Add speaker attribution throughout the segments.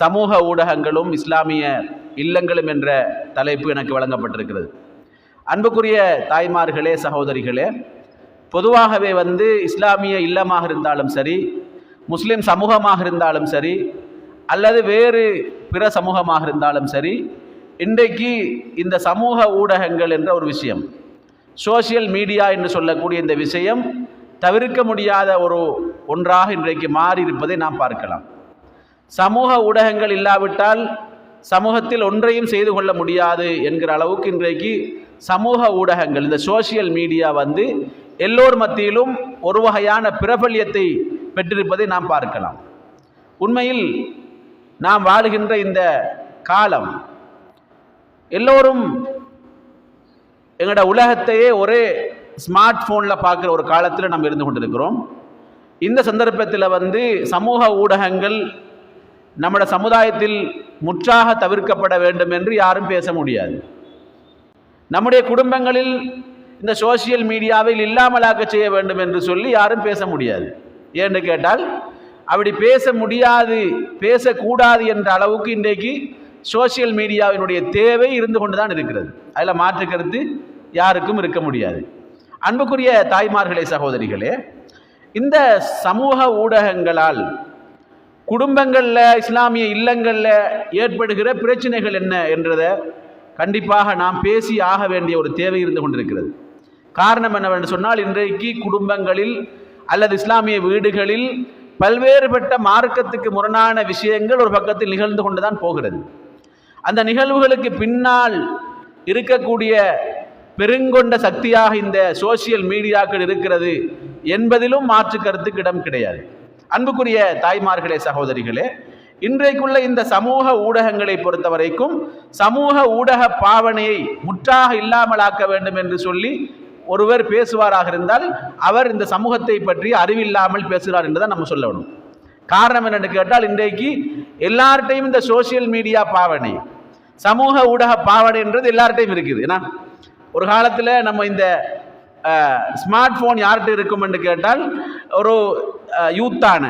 Speaker 1: சமூக ஊடகங்களும் இஸ்லாமிய இல்லங்களும் என்ற தலைப்பு எனக்கு வழங்கப்பட்டிருக்கிறது. அன்புக்குரிய தாய்மார்களே சகோதரிகளே பொதுவாகவே வந்து இஸ்லாமிய இல்லமாக இருந்தாலும் சரி முஸ்லிம் சமூகமாக இருந்தாலும் சரி அல்லது வேறு பிற சமூகமாக இருந்தாலும் சரி இன்றைக்கு இந்த சமூக ஊடகங்கள் என்ற ஒரு விஷயம் சோஷியல் மீடியா என்று சொல்லக்கூடிய இந்த விஷயம் தவிர்க்க முடியாத ஒரு ஒன்றாக இன்றைக்கு மாறி இருப்பதை நாம் பார்க்கலாம். சமூக ஊடகங்கள் இல்லாவிட்டால் சமூகத்தில் ஒன்றையும் செய்து கொள்ள முடியாது என்கிற அளவுக்கு இன்றைக்கு சமூக ஊடகங்கள் இந்த சோஷியல் மீடியா வந்து எல்லோர் மத்தியிலும் ஒரு வகையான பிரபல்யத்தை பெற்றிருப்பதை நாம் பார்க்கலாம். உண்மையில் நாம் வாழுகின்ற இந்த காலம் எல்லோரும் எங்களோட உலகத்தையே ஒரே ஸ்மார்ட் ஃபோனில் பார்க்குற ஒரு காலத்தில் நம்ம இருந்து கொண்டிருக்கிறோம். இந்த சந்தர்ப்பத்தில் வந்து சமூக ஊடகங்கள் நம்முடைய சமுதாயத்தில் முற்றாக தவிர்க்கப்பட வேண்டும் என்று யாரும் பேச முடியாது. நம்முடைய குடும்பங்களில் இந்த சோசியல் மீடியாவில் இல்லாமலாக்க செய்ய வேண்டும் என்று சொல்லி யாரும் பேச முடியாது. ஏன்னு கேட்டால் அப்படி பேச முடியாது பேசக்கூடாது என்ற அளவுக்கு இன்றைக்கு சோசியல் மீடியாவினுடைய தேவை இருந்து கொண்டு தான் இருக்கிறது. அதில் மாற்று கருத்து யாருக்கும் இருக்க முடியாது. அன்புக்குரிய தாய்மார்களே சகோதரிகளே இந்த சமூக ஊடகங்களால் குடும்பங்களில் இஸ்லாமிய இல்லங்களில் ஏற்படுகிற பிரச்சனைகள் என்ன என்றதை கண்டிப்பாக நாம் பேசி ஆக வேண்டிய ஒரு தேவை இருந்து கொண்டிருக்கிறது. காரணம் என்னவென்று சொன்னால் இன்றைக்கு குடும்பங்களில் அல்லது இஸ்லாமிய வீடுகளில் பல்வேறுபட்ட மார்க்கத்துக்கு முரணான விஷயங்கள் ஒரு பக்கத்தில் நிகழ்ந்து கொண்டு தான் போகிறது. அந்த நிகழ்வுகளுக்கு பின்னால் இருக்கக்கூடிய பெருங்கொண்ட சக்தியாக இந்த சோசியல் மீடியாக்கள் இருக்கிறது என்பதிலும் மாற்று கருத்துக்கு இடம் கிடையாது. அன்புக்குரிய தாய்மார்களே சகோதரிகளே இன்றைக்குள்ள இந்த சமூக ஊடகங்களை பொறுத்த வரைக்கும் சமூக ஊடக பாவனையை முற்றாக இல்லாமலாக்க வேண்டும் என்று சொல்லி ஒருவர் பேசுவாராக இருந்தால் அவர் இந்த சமூகத்தை பற்றி அறிவில்லாமல் பேசுகிறார் என்று தான் நம்ம சொல்லணும். காரணம் என்னென்னு கேட்டால் இன்றைக்கு எல்லார்ட்டையும் இந்த சோசியல் மீடியா பாவனை சமூக ஊடக பாவனை என்றது எல்லார்ட்டையும் இருக்குது. ஏன்னா ஒரு காலத்தில் நம்ம இந்த ஸ்மார்ட் ஃபோன் யார்கிட்ட இருக்கும் என்று கேட்டால் ஒரு யூத்தான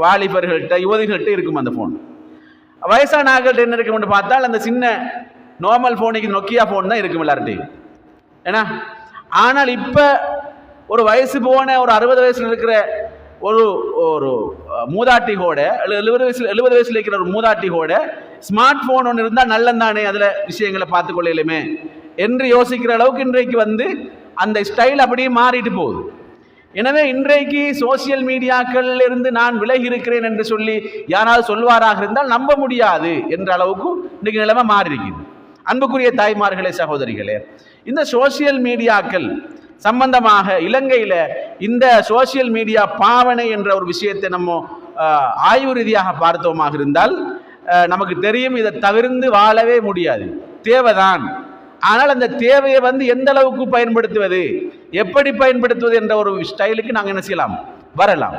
Speaker 1: வாலிபர்கள்ட்ட யுவதிகள்கிட்ட இருக்கும் அந்த ஃபோன் வயசான ஆகள்கிட்ட என்ன இருக்கும்னு பார்த்தால் அந்த சின்ன நார்மல் ஃபோனுக்கு நொக்கியா ஃபோன் தான் இருக்கும் எல்லார்ட்டையும் ஏன்னா ஆனால் இப்போ ஒரு வயசு போன ஒரு அறுபது வயசில் இருக்கிற ஒரு ஒரு மூதாட்டி கூட எழுபது வயசில் எழுபது வயசில் இருக்கிற ஒரு மூதாட்டி கூட ஸ்மார்ட் ஃபோன் ஒன்று இருந்தால் நல்லந்தானே அதில் விஷயங்களை பார்த்து என்று யோசிக்கிற அளவுக்கு இன்றைக்கு வந்து அந்த ஸ்டைல் அப்படியே மாறிட்டு போகுது. எனவே இன்றைக்கு சோசியல் மீடியாக்களில் இருந்து நான் விலகி இருக்கிறேன் என்று சொல்லி யாராவது சொல்வாராக இருந்தால் நம்ப முடியாது என்ற அளவுக்கு இன்றைக்கு நிலைமை மாறி இருக்குது அன்புக்குரிய தாய்மார்களே சகோதரிகளே இந்த சோசியல் மீடியாக்கள் சம்பந்தமாக இலங்கையில் இந்த சோசியல் மீடியா பாவனை என்ற ஒரு விஷயத்தை நம்ம ஆய்வு ரீதியாக பார்த்தோமாக இருந்தால் நமக்கு தெரியும் இதை தவிர்த்து வாழவே முடியாது. தேவைதான். ஆனால் அந்த தேவையை வந்து எந்த அளவுக்கு பயன்படுத்துவது எப்படி பயன்படுத்துவது என்ற ஒரு ஸ்டைலுக்கு நாங்கள் என்ன செய்யலாம்? வரலாம்.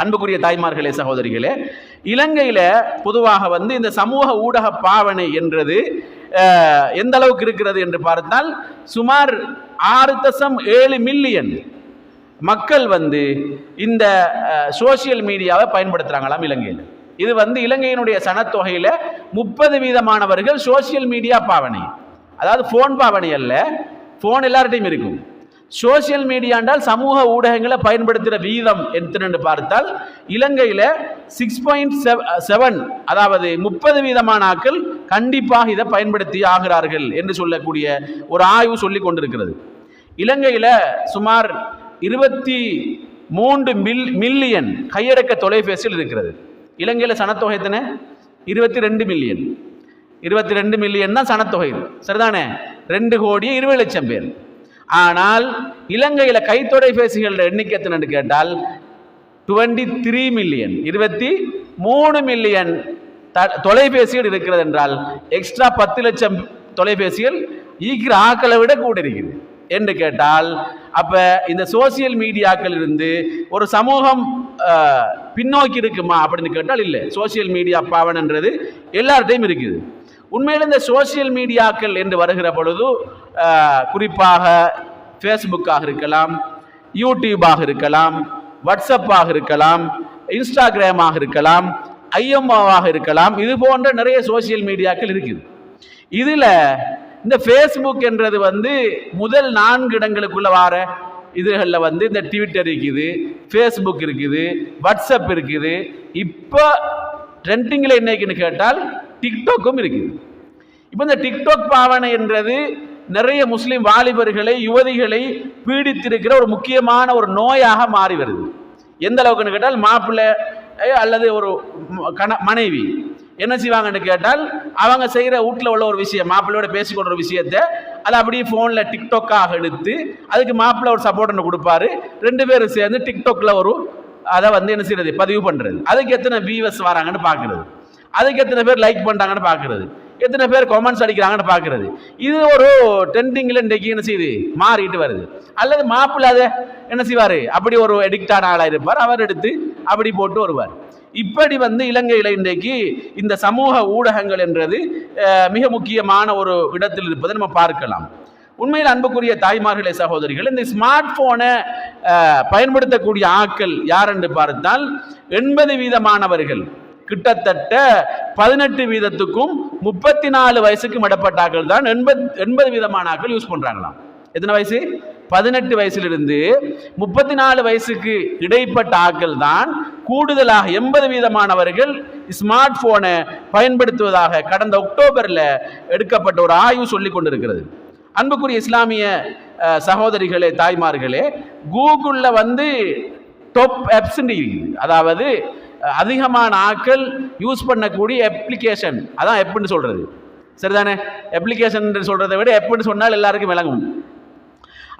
Speaker 1: அன்புக்குரிய தாய்மார்களே சகோதரிகளே இலங்கையில் பொதுவாக வந்து இந்த சமூக ஊடக பாவனை என்றது எந்த அளவுக்கு இருக்கிறது என்று பார்த்தால் சுமார் ஆறு தசம் ஏழு மில்லியன் மக்கள் வந்து இந்த சோசியல் மீடியாவை பயன்படுத்துகிறாங்களாம் இலங்கையில். இது வந்து இலங்கையினுடைய சனத்தொகையில் முப்பது வீதமானவர்கள் சோசியல் மீடியா பாவனை. அதாவது ஃபோன் பாவனை அல்ல. ஃபோன் எல்லார்ட்டையும் இருக்கும். சோசியல் மீடியா என்றால் சமூக ஊடகங்களை பயன்படுத்துகிற வீதம் எத்தனை பார்த்தால் இலங்கையில் சிக்ஸ் பாயிண்ட் செவன் அதாவது முப்பது வீதமான ஆக்கள் கண்டிப்பாக இதை பயன்படுத்தி ஆகிறார்கள் என்று சொல்லக்கூடிய ஒரு ஆய்வு சொல்லி கொண்டிருக்கிறது. இலங்கையில் சுமார் இருபத்தி மூன்று மில் மில்லியன் கையடக்க தொலைபேசியில் இருக்கிறது. இலங்கையில் சனத்தொகை எத்தனை? இருபத்தி ரெண்டு மில்லியன் இருபத்தி ரெண்டு மில்லியன் தான் சனத்தொகை சரிதானே? ரெண்டு கோடியே இருபது லட்சம் பேர். ஆனால் இலங்கையில் கைத்தொலைபேசிகளோட எண்ணிக்கை எத்தனை கேட்டால் டுவெண்ட்டி த்ரீ மில்லியன் இருபத்தி மூணு மில்லியன் த தொலைபேசிகள் இருக்கிறது என்றால் எக்ஸ்ட்ரா பத்து லட்சம் தொலைபேசிகள் ஈக்கிற ஆக்களை விட கூட இருக்குது என்று கேட்டால் அப்போ இந்த சோசியல் மீடியாக்கள் இருந்து ஒரு சமூகம் பின்னோக்கி இருக்குமா அப்படின்னு கேட்டால் இல்லை. சோசியல் மீடியா பாவனன்றது எல்லார்ட்டையும் இருக்குது. உண்மையில் இந்த சோசியல் மீடியாக்கள் என்று வருகிற பொழுது குறிப்பாக ஃபேஸ்புக்காக இருக்கலாம் யூடியூபாக இருக்கலாம் வாட்ஸ்அப்பாக இருக்கலாம் இன்ஸ்டாகிராமாக இருக்கலாம் ஐஎம்ஓவாக இருக்கலாம் இது போன்ற நிறைய சோசியல் மீடியாக்கள் இருக்குது. இதில் இந்த ஃபேஸ்புக் என்றது வந்து முதல் நான்கு இடங்களுக்குள்ள வார இதுகளில் வந்து இந்த ட்விட்டர் இருக்குது ஃபேஸ்புக் இருக்குது வாட்ஸ்அப் இருக்குது. இப்போ ட்ரெண்டிங்கில் என்னைக்குன்னு கேட்டால் டிக்டாக்கும் இருக்குது. இப்போ இந்த டிக்டாக் பாவனை என்றது நிறைய முஸ்லீம் வாலிபர்களை யுவதிகளை பீடித்திருக்கிற ஒரு முக்கியமான ஒரு நோயாக மாறி வருது. எந்த அளவுக்குன்னு கேட்டால் மாப்பிள்ளை அல்லது ஒரு கண மனைவி. என்ன செய்வாங்கன்னு கேட்டால் அவங்க செய்கிற வீட்டில் உள்ள ஒரு விஷயம் மாப்பிள்ளையோட பேசிக்கொண்ட ஒரு விஷயத்தை அதை அப்படியே ஃபோனில் டிக்டாக்காக எடுத்து அதுக்கு மாப்பிள்ளை ஒரு சப்போர்ட் ஒன்று கொடுப்பாரு. ரெண்டு பேரும் சேர்ந்து டிக்டாக்ல ஒரு அதை வந்து என்ன செய்யறது பதிவு பண்ணுறது அதுக்கு எத்தனை வியூவர்ஸ் வராங்கன்னு பார்க்குறது. அதுக்கு எத்தனை பேர் லைக் பண்ணுறாங்கன்னு பார்க்குறது. எத்தனை பேர் கமெண்ட்ஸ் அடிக்கிறாங்கன்னு பார்க்குறது. இது ஒரு ட்ரெண்டிங்கில் இன்றைக்கு என்ன செய்யுது? மாறிட்டு வருது. அல்லது மாப்பிள்ளை அதை என்ன செய்வார்? அப்படி ஒரு எடிக்டான ஆளாக இருப்பார். அவர் எடுத்து அப்படி போட்டு வருவார். இப்படி வந்து இலங்கையில் இன்றைக்கு இந்த சமூக ஊடகங்கள் என்றது மிக முக்கியமான ஒரு இடத்தில் இருப்பதை நம்ம பார்க்கலாம். உண்மையில் அன்புக்குரிய தாய்மார்களே சகோதரிகள் இந்த ஸ்மார்ட் போனை பயன்படுத்தக்கூடிய ஆக்கள் யார் என்று பார்த்தால் எண்பது வீதமானவர்கள். கிட்டத்தட்ட பதினெட்டு வீதத்துக்கும் முப்பத்தி நாலு வயசுக்கும் இடப்பட்ட தான் எண்பது எண்பது வீதமான ஆட்கள் யூஸ் பண்ணுறாங்களாம் எத்தனை வயசு? பதினெட்டு வயசுலிருந்து முப்பத்தி நாலு வயசுக்கு இடைப்பட்ட ஆக்கள் தான் கூடுதலாக எண்பது வீதமானவர்கள் ஸ்மார்ட் போனை பயன்படுத்துவதாக கடந்த அக்டோபரில் எடுக்கப்பட்ட ஒரு ஆய்வு சொல்லி கொண்டிருக்கிறது. அன்புக்குரிய இஸ்லாமிய சகோதரிகளே தாய்மார்களே கூகுளில் வந்து டாப் ஆப்ஸ் இருக்குது. அதாவது அதிகமான ஆட்கள் யூஸ் பண்ணக்கூடிய அப்ளிகேஷன் அதான் எப்புன்னு சொல்கிறது சரிதானே? அப்ளிகேஷன் சொல்கிறத விட எப்புன்னு சொன்னால் எல்லாருக்கும் விளங்கும்.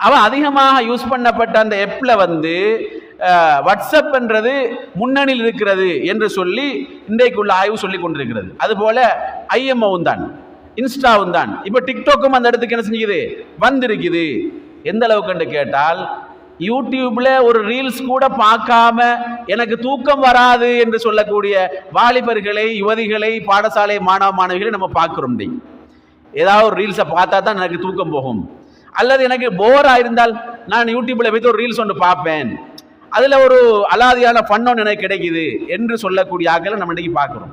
Speaker 1: அவன் அதிகமாக யூஸ் பண்ணப்பட்ட அந்த எப்பில் வந்து வாட்ஸ்அப்ன்றது வாட்ஸ்அப் என்றது முன்னணியில் இருக்கிறது என்று சொல்லி இன்றைக்குள்ள ஆய்வு சொல்லி கொண்டிருக்கிறது. அதுபோல ஐஎம்ஓவும் தான். இன்ஸ்டாவும் தான். இப்போ டிக்டாக்கும் அந்த இடத்துக்கு என்ன செஞ்சுக்குது வந்திருக்குது. எந்த அளவுக்குன்னு கேட்டால் யூடியூப்ல ஒரு ரீல்ஸ் கூட பார்க்காம எனக்கு தூக்கம் வராது என்று சொல்லக்கூடிய வாலிபர்களை யுவதிகளை பாடசாலை மாணவ மாணவிகளை நம்ம பார்க்குறோம் ஏதாவது ஒரு ரீல்ஸை பார்த்தா தான் எனக்கு தூக்கம் போகும். அல்லது எனக்கு போராக இருந்தால் நான் யூடியூப்ல போய் ஒரு ரீல்ஸ் ஒன்று பார்ப்பேன். அதில் ஒரு அலாதியான ஃபன் ஒன்று எனக்கு கிடைக்குது என்று சொல்லக்கூடிய ஆக்களை நம்ம இன்னைக்கு பார்க்குறோம்.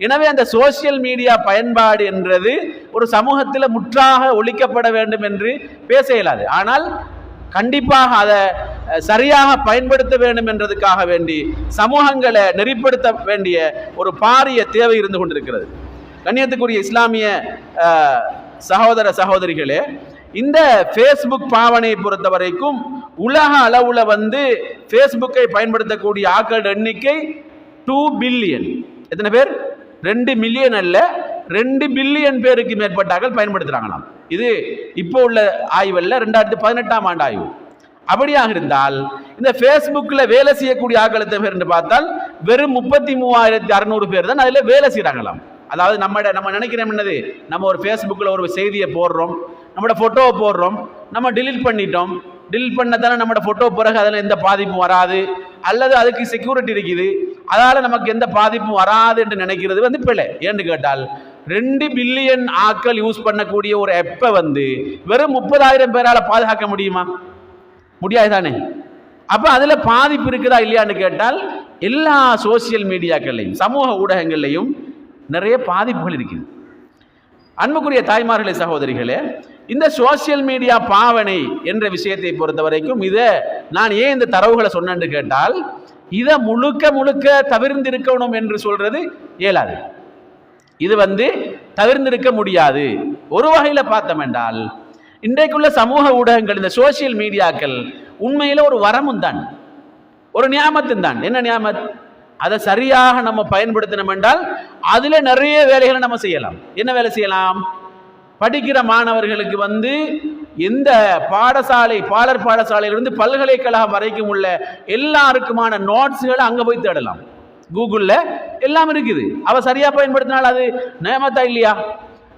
Speaker 1: எனவே அந்த சோசியல் மீடியா பயன்பாடு என்றது ஒரு சமூகத்தில் முற்றாக ஒழிக்கப்பட வேண்டும் என்று பேச இயலாது. ஆனால் கண்டிப்பாக அதை சரியாக பயன்படுத்த வேண்டும் என்றதுக்காக வேண்டி சமூகங்களை நெறிப்படுத்த வேண்டிய ஒரு பாரிய தேவை இருந்து கொண்டிருக்கிறது. கண்ணியத்துக்குரிய இஸ்லாமிய சகோதர சகோதரிகளே இந்த ஃபேஸ்புக் பாவனையை பொறுத்த வரைக்கும் உலக அளவில் வந்து ஃபேஸ்புக்கை பயன்படுத்தக்கூடிய ஆக்கள் எண்ணிக்கை டூ பில்லியன் எத்தனை பேர்? ரெண்டு மில்லியன் அல்ல ரெண்டு பில்லியன் பேருக்கு மேற்பட்டார்கள் பயன்படுத்துறாங்களாம். இது இப்போ உள்ள ஆய்வல்ல ரெண்டாயிரத்தி பதினெட்டாம் ஆண்டு ஆய்வு. அப்படியாக இருந்தால் இந்த ஃபேஸ்புக்கில் வேலை செய்யக்கூடிய ஆட்கள் எத்தனை பேர் என்று பார்த்தால் வெறும் முப்பத்தி மூவாயிரத்தி அறுநூறு பேர் தான் அதில் வேலை செய்கிறாங்களாம். அதாவது நம்ம நம்ம நினைக்கிறோம் என்னது? நம்ம ஒரு ஃபேஸ்புக்கில் ஒரு செய்தியை போடுறோம் நம்மளோட ஃபோட்டோவை போடுறோம் நம்ம டிலீட் பண்ணிட்டோம். டிலீட் பண்ணதானே நம்மளோட ஃபோட்டோ பிறகு அதில் எந்த பாதிப்பும் வராது. அல்லது அதுக்கு செக்யூரிட்டி இருக்குது. அதால் நமக்கு எந்த பாதிப்பும் வராது என்று நினைக்கிறது வந்து பிழை. ஏன்னு கேட்டால் ரெண்டு பில்லியன் ஆட்கள் யூஸ் பண்ணக்கூடிய ஒரு எப்பை வந்து வெறும் முப்பதாயிரம் பேரால் பாதுகாக்க முடியுமா? முடியாது தானே அப்போ அதில் பாதிப்பு இருக்குதா இல்லையான்னு கேட்டால் எல்லா சோசியல் மீடியாக்கள்லையும் சமூக ஊடகங்கள்லையும் நிறைய பாதிப்புகள் இருக்குது. அன்புக்குரிய தாய்மார்களே சகோதரிகளே இந்த சோசியல் மீடியா பாவனை என்ற விஷயத்தை பொறுத்த வரைக்கும் இதை நான் ஏன் இந்த தரவுகளை சொன்னேன்னு கேட்டால் இதை முழுக்க முழுக்க தவிர்ந்திருக்கணும் என்று சொல்றது இயலாது. இது வந்து தவிர்ந்திருக்க முடியாது. ஒரு வகையில் பார்த்தோம் என்றால் இன்றைக்குள்ள சமூக ஊடகங்கள் இந்த சோசியல் மீடியாக்கள் உண்மையில் ஒரு வரமும் தான். ஒரு நியாமத்தும் தான். என்ன நியாமத்? அதை சரியாக நம்ம பயன்படுத்தினோம் என்றால் அதில் நிறைய வேலைகளை நம்ம செய்யலாம். என்ன வேலை செய்யலாம்? படிக்கிற மாணவர்களுக்கு வந்து எந்த பாடசாலை பாலர் பாடசாலையிலிருந்து பல்கலைக்கழகம் வரைக்கும் உள்ள எல்லாருக்குமான நோட்ஸுகளை அங்கே போய் தேடலாம். கூகுளில் எல்லாம் இருக்குது. அவள் சரியாக பயன்படுத்தினால் அது நேமத்தா இல்லையா?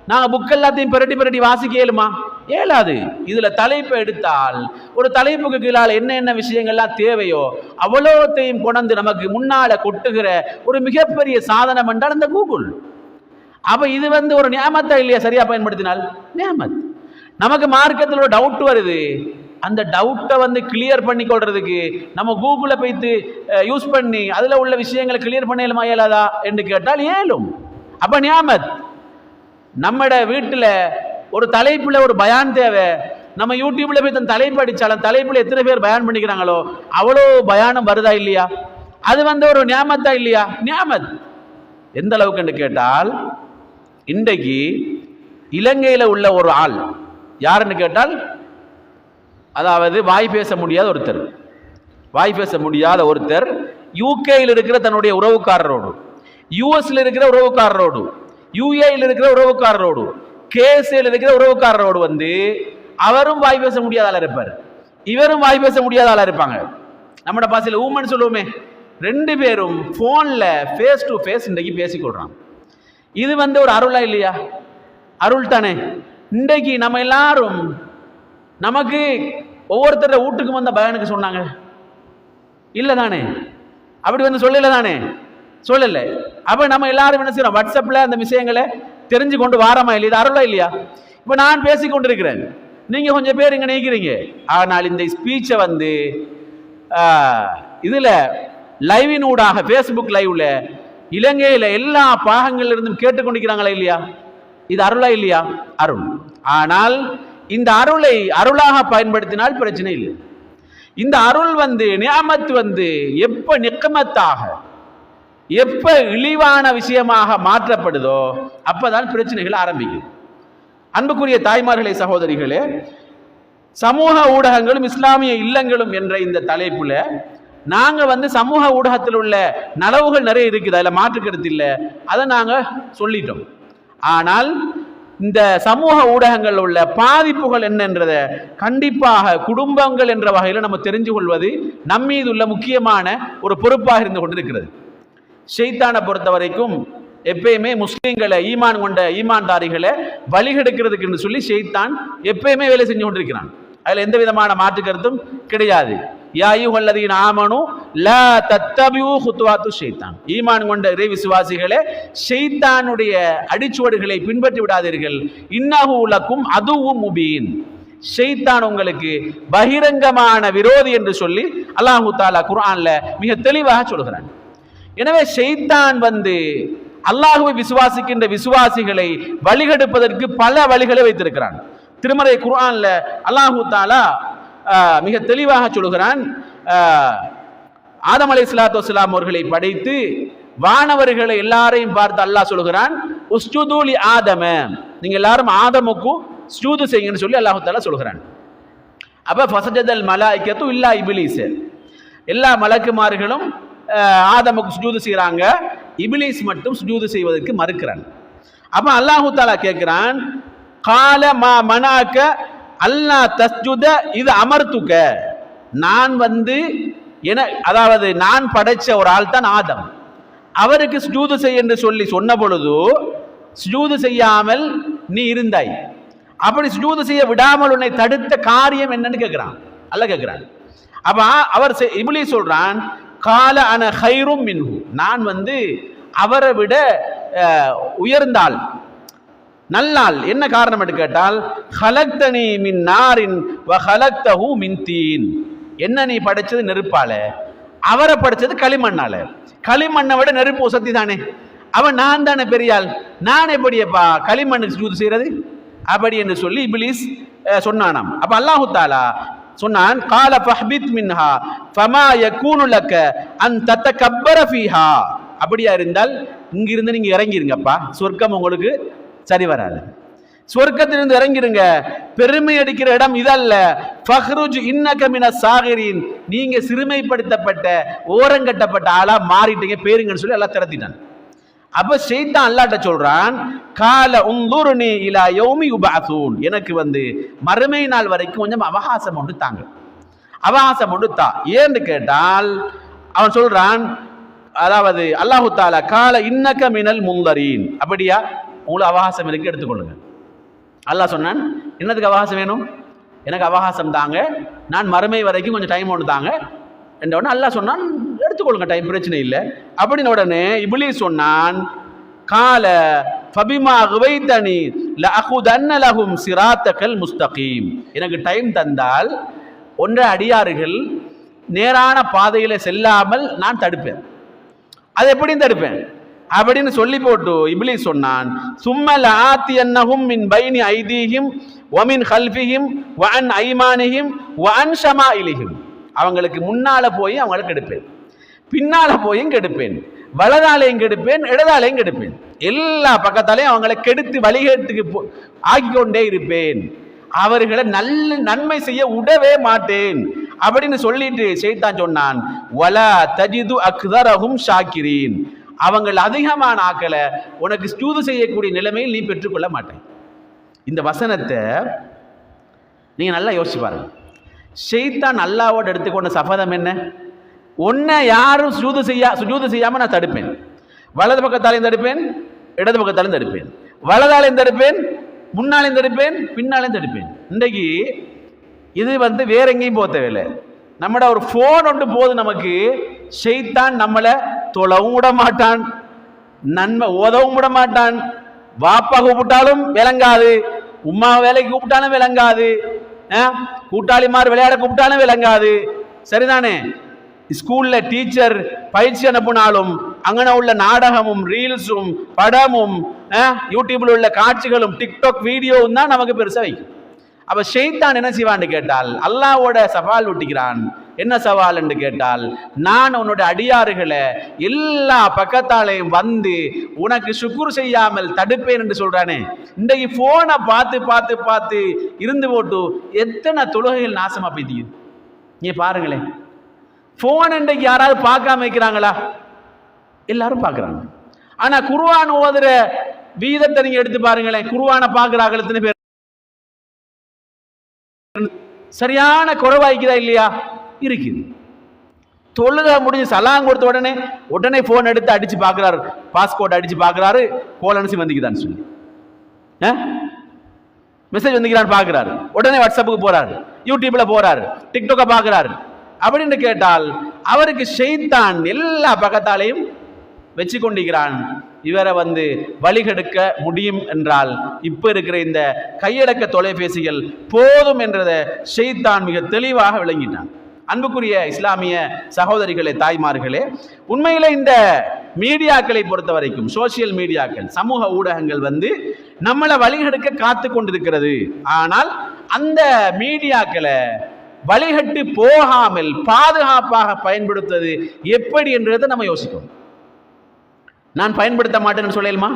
Speaker 1: நாங்கள் புக் எல்லாத்தையும் பிரட்டி பிரட்டி வாசிக்க இயலுமா? இயலாது. இதில் தலைப்பை எடுத்தால் ஒரு தலைப்புக்கு கீழால் என்ன என்ன விஷயங்கள்லாம் தேவையோ அவ்வளோத்தையும் கொண்டு நமக்கு முன்னால் கொட்டுகிற ஒரு மிகப்பெரிய சாதனம் என்றால் இந்த கூகுள் அப்போ இது வந்து ஒரு நியமத்தா இல்லையா? சரியாக பயன்படுத்தினால் நியமத் நமக்கு மார்க்கத்தில் ஒரு டவுட் வருது. அந்த டவுட்டை வந்து கிளியர் பண்ணி கொள்றதுக்கு நம்ம கூகுளில் போய்த்து யூஸ் பண்ணி அதில் உள்ள விஷயங்களை கிளியர் பண்ணலுமா இயலாதா என்று கேட்டால் ஏலும். அப்போ நியாமத் நம்மட வீட்டில் ஒரு தலைப்பில் ஒரு பயான் தேவை. நம்ம யூடியூப்பில் போய் தன் தலைப்பு அடித்தாலும் தலைப்பில் எத்தனை பேர் பயான் பண்ணிக்கிறாங்களோ அவ்வளோ பயானம் வருதா இல்லையா? அது வந்து ஒரு நியாமத்தா இல்லையா? நியாமத். எந்த அளவுக்கு கேட்டால் இன்றைக்கு இலங்கையில் உள்ள ஒரு ஆள் யாருன்னு கேட்டால் அதாவது வாய் பேச முடியாத ஒருத்தர். வாய் பேச முடியாத ஒருத்தர் யூகேயில் இருக்கிற தன்னுடைய உறவுக்காரரோடு யூஎஸ்ல இருக்கிற உறவுக்காரரோடு யூஏயில் இருக்கிற உறவுக்காரரோடு கேசியில் இருக்கிற உறவுக்காரரோடு வந்து அவரும் வாய் பேச முடியாத ஆளா இருப்பார். இவரும் வாய் பேச முடியாத ஆளா இருப்பாங்க. நம்மட பாசையில் ஊமன் சொல்லுவோமே ரெண்டு பேரும் ஃபோனில் ஃபேஸ் டு ஃபேஸ் இன்றைக்கு பேசிக்கொள்கிறான் இது வந்து ஒரு அருளா இல்லையா? அருள் தானே இன்றைக்கு நம்ம எல்லாரும் நமக்கு ஒவ்வொருத்தர வீட்டுக்கு வந்த பயனுக்கு சொன்னாங்க. இல்லை தானே? அப்படி வந்து சொல்லலை தானே? சொல்லலை. அப்போ நம்ம எல்லாரும் என்ன செய்யறோம் வாட்ஸ்அப்பில் அந்த விஷயங்களை தெரிஞ்சு கொண்டு வாரமா இல்லையா? இது அருளா இல்லையா? இப்போ நான் பேசி கொண்டிருக்கிறேன். நீங்கள் கொஞ்சம் பேர் இங்கே நினைக்கிறீங்க. ஆனால் இந்த ஸ்பீச்சை வந்து இதில் லைவின் ஊடாக ஃபேஸ்புக் லைவில் இலங்கையில் எல்லா பாகங்கள்ல இருந்தும் கேட்டுக்கொண்டிருக்கிறாங்களா இல்லையா? இது அருளா இல்லையா? அருள். ஆனால் இந்த அருளை அருளாக பயன்படுத்தினால் பிரச்சனை இல்லை. இந்த அருள் வந்து நியாமத் வந்து எப்ப நிக்கமத்தாக எப்ப இழிவான விஷயமாக மாற்றப்படுதோ அப்பதான் பிரச்சனைகள் ஆரம்பிக்கும். அன்புக்குரிய தாய்மார்களே சகோதரிகளே சமூக ஊடகங்களும் இஸ்லாமிய இல்லங்களும் என்ற இந்த தலைப்புல நாங்க வந்து சமூக ஊடகத்தில் உள்ள நலவுகள் நிறைய இருக்குது அதில் மாற்றுக்கிறது இல்லை. அதை நாங்க சொல்லிட்டோம். ஆனால் இந்த சமூக ஊடகங்கள் உள்ள பாதிப்புகள் என்னன்றதை கண்டிப்பாக குடும்பங்கள் என்ற வகையில் நம்ம தெரிஞ்சு கொள்வது நம்மீது உள்ள முக்கியமான ஒரு பொறுப்பாக இருந்து கொண்டிருக்கிறது. ஷெய்தானை பொறுத்த வரைக்கும் எப்பயுமே முஸ்லீம்களை ஈமான் கொண்ட ஈமான்தாரிகளை வழிகெடுக்கிறதுக்குன்னு சொல்லி ஷெய்தான் எப்பயுமே வேலை செஞ்சு கொண்டிருக்கிறான். அதில் எந்த விதமான மாற்று கருத்தும் கிடையாது. யாயுகல்லதீன் ஆமனும் ல தத்தபியூ ஹுத்வாத்து ஷெய்தான் ஈமான் கொண்ட இறை விசுவாசிகளே ஷெய்தானுடைய அடிச்சுவடுகளை பின்பற்றி விடாதீர்கள். இன்னஹு உலக்கும் அதுவும் முபீன். ஷெய்தான் உங்களுக்கு பகிரங்கமான விரோதி என்று சொல்லி அல்லாஹு தாலா குரான்ல மிக தெளிவாக சொல்கிறான். எனவே ஷெய்தான் வந்து அல்லாஹுவை விசுவாசிக்கின்ற விசுவாசிகளை வழிகெடுப்பதற்கு பல வழிகளை வைத்திருக்கிறான். திருமறை குரான்ல அல்லாஹு தாலா மிக தெளிவாக சொல்கிறான். ஆதம் அலை சலாத்து வலாம் அவர்களை படைத்து வானவர்களை எல்லாரையும் பார்த்து அல்லாஹ் சொல்கிறான் உஸ்துதூலி ஆதம. நீங்க எல்லாரும் ஆதமுக்கும் ஸ்டூது செய்யுங்கன்னு சொல்லி அல்லாஹு தாலா சொல்கிறான். அப்போ ஃபசஜதல் மலாய்க்கத்து இல்லா இபிலீஸ். எல்லா மலக்குமார்களும் ஆதமுக்கு சுஜூது செய்கிறாங்க இபிலீஸ் மட்டும் சுஜூது செய்வதற்கு மறுக்கிறான். அப்போ அல்லாஹு தாலா கேட்குறான் கால மா மனாக்க அல்லா தஸ்ஜுத இது அமர்த்துக்க. நான் வந்து என அதாவது நான் படைச்ச ஒரு ஆள் தான் ஆதம். அவருக்கு சுஜூது செய் என்று சொல்லி சொன்ன பொழுது சுஜூது செய்யாமல் நீ இருந்தாய். அப்படி சுஜூது செய்ய விடாமல் உன்னை தடுத்த காரியம் என்னன்னு கேட்கிறான் அல்ல கேட்கிறான் அப்ப அவர் இபிலி சொல்றான் கால அன ஹைரும் மின்ஹு. நான் வந்து அவரை விட உயர்ந்தாள். நல்லாள். என்ன காரணம் என்று கேட்டால் ஹலக்தனி மின் நாரின் வ ஹலக்தஹு மின் தீன் என்ன நீ படைச்சது நெருப்பால? அவரை படைச்சது களிமண்ணால. களிமண்ணை விட நெருப்பு சக்தி தானே? அவன் நான் தானே பெரியாள். நான் எப்படியப்பா களிமண்ணுக்கு சூது செய்யறது? அப்படி என்று சொல்லி இபிலிஸ் சொன்னானாம். அப்ப அல்லாஹு தாலா சொன்னான் கால ஃபஹ்பித் மின்ஹா ஃபமா யகூனுலக்க அன் தத்தகப்பர ஃபீஹா. அப்படியா இருந்தால் இங்கிருந்து நீங்க இறங்கிருங்கப்பா. சொர்க்கம் உங்களுக்கு சரி வராது. சொர்க்கத்திலிருந்து இறங்கிடுங்க பெருமை அடிக்கிற இடம் இதல்ல. ஃபஹ்ருஜ் இன்னகமின சாகரின் நீங்க சிறுமைப்படுத்தப்பட்ட ஓரங்கட்டப்பட்ட ஆளா மாறிட்டீங்க பேருங்கன்னு சொல்லி எல்லாம் திறத்திட்டான். அப்ப ஷெய்தான் அல்லாட்ட சொல்றான் கால உந்தூருணி இலா யோமி உபாசூன் எனக்கு வந்து மறுமை நாள் வரைக்கும் கொஞ்சம் அவகாசம் ஒன்று தாங்க. அவகாசம் ஒன்று தா. ஏன்னு கேட்டால் அவன் சொல்றான் அதாவது அல்லாஹு தாலா கால இன்னக்க மினல் முந்தரீன் அப்படியா? உங்களுக்கு அவகாசம் இருக்கு எடுத்துக்கொள்ளுங்க. அல்லாஹ் சொன்னான் என்னதுக்கு அவகாசம் வேணும்? எனக்கு அவகாசம் தாங்க. நான் மறுமை வரைக்கும் கொஞ்சம் டைம் ஒன்று தாங்க. என்ற உடனே அல்லாஹ் சொன்னான் எடுத்துக்கொள்ளுங்க டைம் பிரச்சனை இல்லை. அப்படின்னு உடனே இபிலி சொன்னான் கால ஃபபிமா குவைத்தனி லஅகுதன்ன லஹும் சிராத்தகல் முஸ்தகீம். எனக்கு டைம் தந்தால் ஒன்ற அடியாறுகள் நேரான பாதையில் செல்லாமல் நான் தடுப்பேன். அது எப்படியும் தடுப்பேன்? அப்படின்னு சொல்லி போட்டு இப்லீஸ் சொன்னான். சும்மல ஆத்தி அன்னஹும் மின் பைனி ஐதீஹிம் ஒமின் ஹல்ஃபிஹிம் வன் ஐமானிஹிம் வன் ஷமாயிலிஹிம். அவங்களுக்கு முன்னால போய் அவங்களுக்கு கெடுப்பேன் பின்னால போயும் கெடுப்பேன். வலதாலையும் கெடுப்பேன் இடதாலையும் கெடுப்பேன். எல்லா பக்கத்தாலையும் அவங்களை கெடுத்து வழிகேட்டுக்கு போ- ஆக்கிக் கொண்டே இருப்பேன். அவர்களை நல்ல நன்மை செய்ய விடவே மாட்டேன். அப்படின்னு சொல்லிட்டு செய்தான் சொன்னான். வலா தஜிது அக்தரகும் ஷாக்கிரீன். அவங்கள் அதிகமான ஆக்களை உனக்கு ஸ்டூது செய்யக்கூடிய நிலைமையில் நீ பெற்றுக்கொள்ள மாட்டேன். இந்த வசனத்தை நீங்கள் நல்லா யோசிச்சு பாருங்க. ஷெய்தான் அல்லாவோட எடுத்துக்கொண்ட சபதம் என்ன? ஒன்றை யாரும் சுஜூது செய்யா சுஜூது செய்யாமல் நான் தடுப்பேன். வலது பக்கத்தாலையும் தடுப்பேன் இடது பக்கத்தாலையும் தடுப்பேன். வலதாலையும் தடுப்பேன் முன்னாலையும் தடுப்பேன் பின்னாலையும் தடுப்பேன். இன்றைக்கு இது வந்து வேற எங்கேயும் போக தேவையில்லை. நம்மட ஒரு ஃபோன் ஒன்று போது நமக்கு. ஷெய்தான் நம்மளை தொழவும் விட மாட்டான். நன்மை உதவும் விட மாட்டான். வாப்பா கூப்பிட்டாலும் விளங்காது. உம்மா வேலைக்கு கூப்பிட்டாலும் விளங்காது. அஹ், கூட்டாளிமார் விளையாட கூப்பிட்டாலும் விளங்காது. சரிதானே? ஸ்கூல்ல டீச்சர் பயிற்சி அனுப்புனாலும் அங்கன உள்ள நாடகமும் ரீல்ஸும் படமும் யூடியூப்ல உள்ள காட்சிகளும் டிக்டாக் வீடியோவும் தான் நமக்கு பெருசாக வைக்கும். அப்ப ஷெய்தான் என்ன செய்வான்னு கேட்டால் அல்லாவோட சவால் ஒட்டிக்கிறான். என்ன சவால் என்று கேட்டால் நான் உன்னோட அடியாறுகளை எல்லா பக்கத்தாலையும் வந்து உனக்கு சுக்குர் செய்யாமல் தடுப்பேன் என்று சொல்றானே. இன்றைக்கு போனை பார்த்து பார்த்து பார்த்து இருந்து போட்டு எத்தனை தொழுகைகள் நாசமா போயிட்டீங்க? நீ பாருங்களேன். போன் இன்றைக்கு யாராவது பார்க்காம வைக்கிறாங்களா எல்லாரும் பார்க்குறாங்க. ஆனா குருவான் ஓதுற வீதத்தை நீங்க எடுத்து பாருங்களேன். குருவானை பார்க்குறாங்க எத்தனை பேர்? சரியான குறைவாய்க்குதா இல்லையா? இருக்குது. தொழுக முடிஞ்சு சலாம் கொடுத்த உடனே உடனே ஃபோன் எடுத்து அடித்து பார்க்குறாரு பாஸ்போர்ட் அடிச்சு பார்க்குறாரு கோலன்சி வந்துக்குதான்னு சொல்லி. மெசேஜ் வந்துக்கிறான்னு பார்க்குறாரு உடனே வாட்ஸ்அப்புக்கு போகிறாரு யூடியூப்பில் போகிறாரு டிக்டாக்கை பார்க்குறாரு அப்படின்னு கேட்டால் அவருக்கு ஷெய்தான் எல்லா பக்கத்தாலையும் வச்சு கொண்டிருக்கிறான் இவரை வந்து வழிகெடுக்க முடியும் என்றால் இப்போ இருக்கிற இந்த கையடக்க தொலைபேசிகள் போதும் என்றதை ஷெய்தான் மிக தெளிவாக விளங்கிட்டான். அன்புக்குரிய இஸ்லாமிய சகோதரிகளே தாய்மார்களே உண்மையில் இந்த மீடியாக்களை பொறுத்த வரைக்கும் சோசியல் மீடியாக்கள் சமூக ஊடகங்கள் வந்து நம்மளை வழிகெடுக்க காத்து கொண்டிருக்கிறது. ஆனால் அந்த மீடியாக்களை வழிகட்டு போகாமல் பாதுகாப்பாக பயன்படுத்துவது எப்படி என்றதை நம்ம யோசிக்கணும். நான் பயன்படுத்த மாட்டேன்னு சொல்லலுமா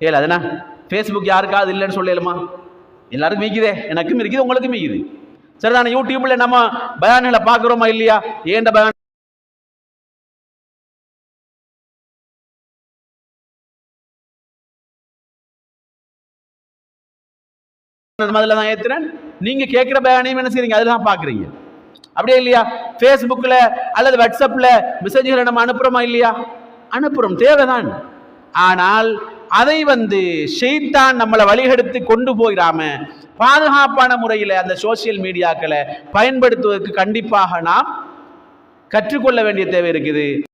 Speaker 1: ஏல அதுனா ஃபேஸ்புக் யாருக்காவது இல்லைன்னு சொல்லலுமா எல்லாருக்கும் மிக்குதே எனக்கும் இருக்குது உங்களுக்கும் மிக்குது சரிதான? யூடியூப்ல நம்ம பயான்களை பாக்குறோமா இல்லையா? ஏண்ட பயான் முதல்ல தான் ஏத்துறேன். நீங்க கேட்கிற பயானையும் என்ன செய்றீங்க? அதில் தான் பார்க்குறீங்க. அப்படியே இல்லையா? ஃபேஸ்புக்கில் அல்லது வாட்ஸ்அப்பில் மெசேஜ்களை நம்ம அனுப்புறோமா இல்லையா? அனுப்புறோம். தேவைதான். ஆனால் அதை வந்து ஷெய்தான் நம்மளை வழிகெடுத்து கொண்டு போயிடாம பாதுகாப்பான முறையில் அந்த சோசியல் மீடியாக்களை பயன்படுத்துவதற்கு கண்டிப்பாக நாம் கற்றுக்கொள்ள வேண்டிய தேவை இருக்குது.